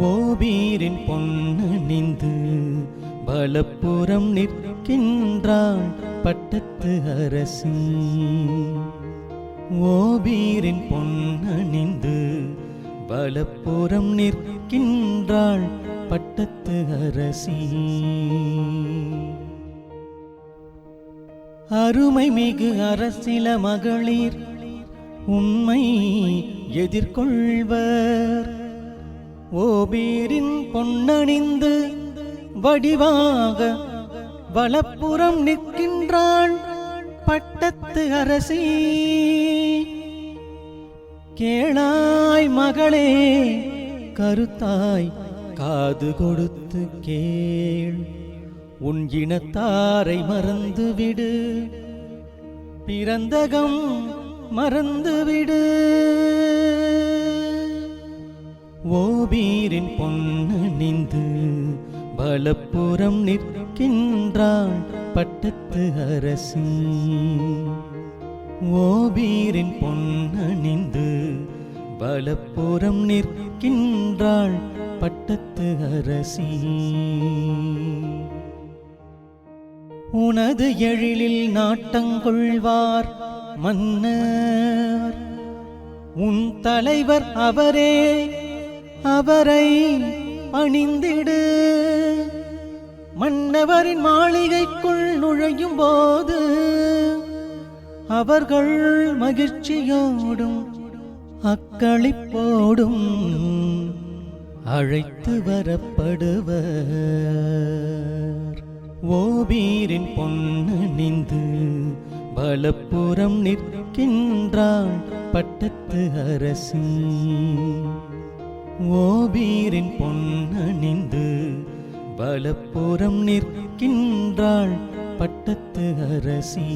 ஓபீரின் பொன்னணிந்து பலப்புறம் நிற்கின்றாள் பட்டத்து அரசி. ஓபீரின் பொன்னணிந்து பலப்புறம் நிற்கின்றாள் பட்டத்து அரசி. அருமை மிகு அரசில மகளிர் உண்மை எதிர்கொள்வர். ஓபீரின் பொன்னணிந்து வடிவாக வலப்புறம் நிற்கின்றாள் பட்டத்து அரசி. கேளாய் மகளே கருத்தாய் காது கொடுத்து கேள். உன் இனத்தாரை மறந்துவிடு பிறந்தகம் மறந்துவிடு. ஓபீரின் பொன்னணிந்து பலப்புறம் நிற்கின்றாள் பட்டத்து அரசி. ஓபீரின் பொன்னணிந்து பலப்புறம் நிற்கின்றாள் பட்டத்து அரசி. உனது எழிலில் நாட்டங்கொள்வார் மன்னர். உன் தலைவர் அவரே. அவரை அணிந்திடு. மன்னவரின் மாளிகைக்குள் நுழையும் போது அவர்கள் மகிழ்ச்சியோடும் அக்களிப்போடும் அழைத்து வரப்படுவர். ஓபீரின் பொன்னணிந்து பலப்புறம் நிற்கின்றாள் பட்டத்து அரசி. ஓபீரின் பொன்னணிந்து பலப்புறம் நிற்கின்றாள் பட்டத்து அரசி.